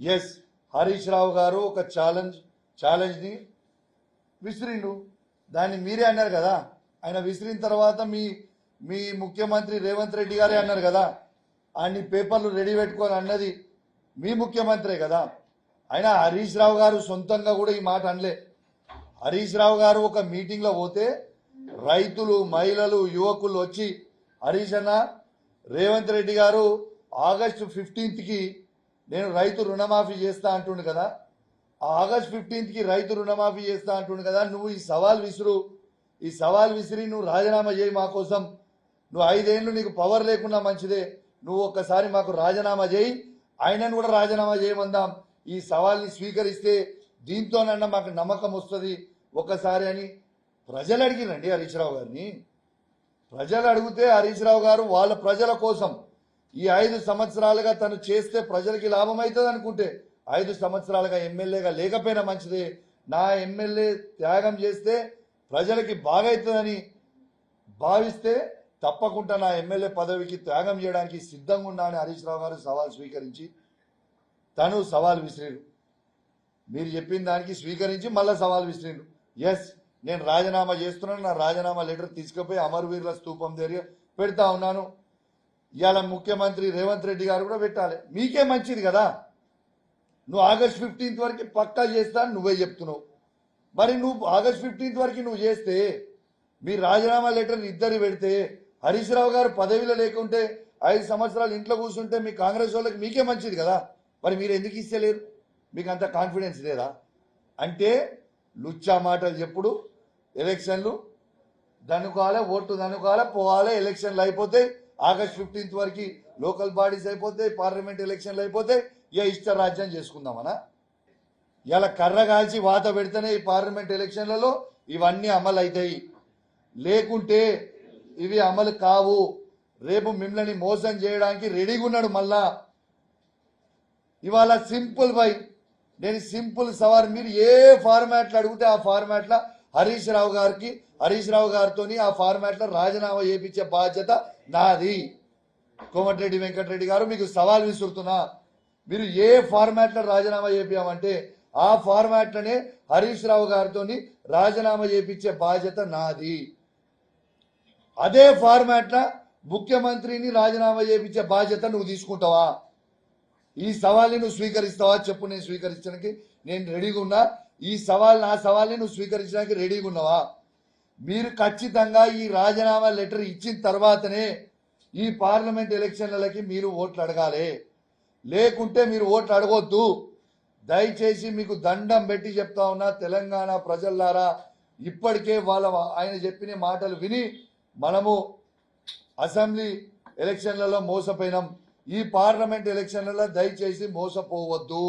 Yes Harish Rao గారు ఒక challenge ఛాలెంజ్ని విసిరిండు దాన్ని మీరే అన్నారు కదా. ఆయన విసిరిన తర్వాత మీ మీ ముఖ్యమంత్రి రేవంత్ రెడ్డి గారే అన్నారు కదా. అన్ని పేపర్లు రెడీ పెట్టుకొని అన్నది మీ ముఖ్యమంత్రే కదా. అయినా హరీష్ రావు గారు సొంతంగా కూడా ఈ మాట అనలే. హరీష్ రావు గారు ఒక మీటింగ్లో పోతే రైతులు మహిళలు యువకులు వచ్చి హరీష్ అన్న రేవంత్ రెడ్డి గారు ఆగస్టు ఫిఫ్టీన్త్కి నేను రైతు రుణమాఫీ చేస్తా అంటుండు కదా. ఆగస్ట్ ఫిఫ్టీన్త్కి రైతు రుణమాఫీ చేస్తా అంటుండు కదా. నువ్వు ఈ సవాల్ విసురు. ఈ సవాల్ విసిరి నువ్వు రాజీనామా చేయి మా కోసం. నువ్వు ఐదేళ్ళు నీకు పవర్ లేకున్నా మంచిదే. నువ్వు ఒక్కసారి మాకు రాజీనామా చేయి. ఆయనను కూడా రాజీనామా చేయమందాం. ఈ సవాల్ని స్వీకరిస్తే దీంతోనన్నా మాకు నమ్మకం వస్తుంది. ఒక్కసారి అని ప్రజలు అడిగిరండి హరీష్ రావు గారిని. ప్రజలు అడిగితే హరీష్ రావు గారు వాళ్ళ ప్రజల కోసం ఈ ఐదు సంవత్సరాలుగా తను చేస్తే ప్రజలకి లాభం అవుతుంది అనుకుంటే ఐదు సంవత్సరాలుగా ఎమ్మెల్యేగా లేకపోయినా మంచిదే. నా ఎమ్మెల్యే త్యాగం చేస్తే ప్రజలకి బాగైతుందని భావిస్తే తప్పకుండా నా ఎమ్మెల్యే పదవికి త్యాగం చేయడానికి సిద్ధంగా ఉన్నా అని హరీష్ రావు గారు సవాల్ స్వీకరించి తను సవాల్ విసిరారు. మీరు చెప్పిన దానికి స్వీకరించి మళ్ళీ సవాల్ విసిరారు. ఎస్ నేను రాజీనామా చేస్తున్నాను. నా రాజీనామా లెటర్ తీసుకుపోయి అమరవీరుల స్తూపం దగ్గర పెడతా ఉన్నాను. ఇవాళ ముఖ్యమంత్రి రేవంత్ రెడ్డి గారు కూడా పెట్టాలి. మీకే మంచిది కదా. నువ్వు ఆగస్ట్ ఫిఫ్టీన్త్ వరకు పక్కా చేస్తా నువ్వే చెప్తున్నావు. మరి నువ్వు ఆగస్ట్ ఫిఫ్టీన్త్ వరకు నువ్వు చేస్తే మీ రాజీనామా లెటర్ ఇద్దరు పెడితే హరీష్ రావు గారు పదవిలో లేకుంటే ఐదు సంవత్సరాలు ఇంట్లో కూర్చుంటే మీ కాంగ్రెస్ వాళ్ళకి మీకే మంచిది కదా. మరి మీరు ఎందుకు ఇస్తలేరు? మీకు అంత కాన్ఫిడెన్స్ లేదా? అంటే లుచ్చా మాటలు చెప్పుడు ఎలక్షన్లు దనుకోవాలి ఓటు దనుకోవాలి పోవాలి ఎలక్షన్లు అయిపోతాయి ఆగస్ట్ ఫిఫ్టీన్త్ వరకు లోకల్ బాడీస్ అయిపోతాయి పార్లమెంట్ ఎలక్షన్లు అయిపోతాయి ఇక ఇష్ట రాజ్యం చేసుకుందామనా? ఇలా కర్ర కాల్చి వాత పెడితేనే ఈ పార్లమెంట్ ఎలక్షన్లలో ఇవన్నీ అమలు అవుతాయి లేకుంటే ఇవి అమలు కావు. రేపు మిమ్మల్ని మోసం చేయడానికి రెడీగా ఉన్నాడు మళ్ళా. ఇవాళ సింపుల్ బై నేను సింపుల్ సవాల్ మీరు ఏ ఫార్మాట్లు అడిగితే ఆ ఫార్మాట్లో హరీష్ రావు గారికి హరీష్ రావు గారితో ఆ ఫార్మాట్లో రాజీనామా చేపించే బాధ్యత నాది. కోమటిరెడ్డి వెంకటరెడ్డి గారు మీకు సవాల్ విసురుతున్నా. మీరు ఏ ఫార్మాట్లో రాజీనామా చేపించామంటే ఆ ఫార్మాట్లనే హరీష్ రావు గారితో రాజీనామా చేపించే బాధ్యత నాది. అదే ఫార్మాట్లో ముఖ్యమంత్రిని రాజీనామా చేపించే బాధ్యత నువ్వు తీసుకుంటావా? ఈ సవాల్ని నువ్వు స్వీకరిస్తావా? చెప్పు నేను స్వీకరించడానికి నేను రెడీగా ఉన్నా. ఈ సవాల్ నా సవాల్ని నువ్వు స్వీకరించడానికి రెడీగా ఉన్నావా? మీరు ఖచ్చితంగా ఈ రాజీనామా లెటర్ ఇచ్చిన తర్వాతనే ఈ పార్లమెంట్ ఎలక్షన్లకి మీరు ఓట్లు అడగాలి. లేకుంటే మీరు ఓట్లు అడగొద్దు. దయచేసి మీకు దండం పెట్టి చెప్తా ఉన్నా తెలంగాణ ప్రజల్లారా ఇప్పటికే వాళ్ళ ఆయన చెప్పిన మాటలు విని మనము అసెంబ్లీ ఎలక్షన్లలో మోసపోయినాం. ఈ పార్లమెంట్ ఎలక్షన్లలో దయచేసి మోసపోవద్దు.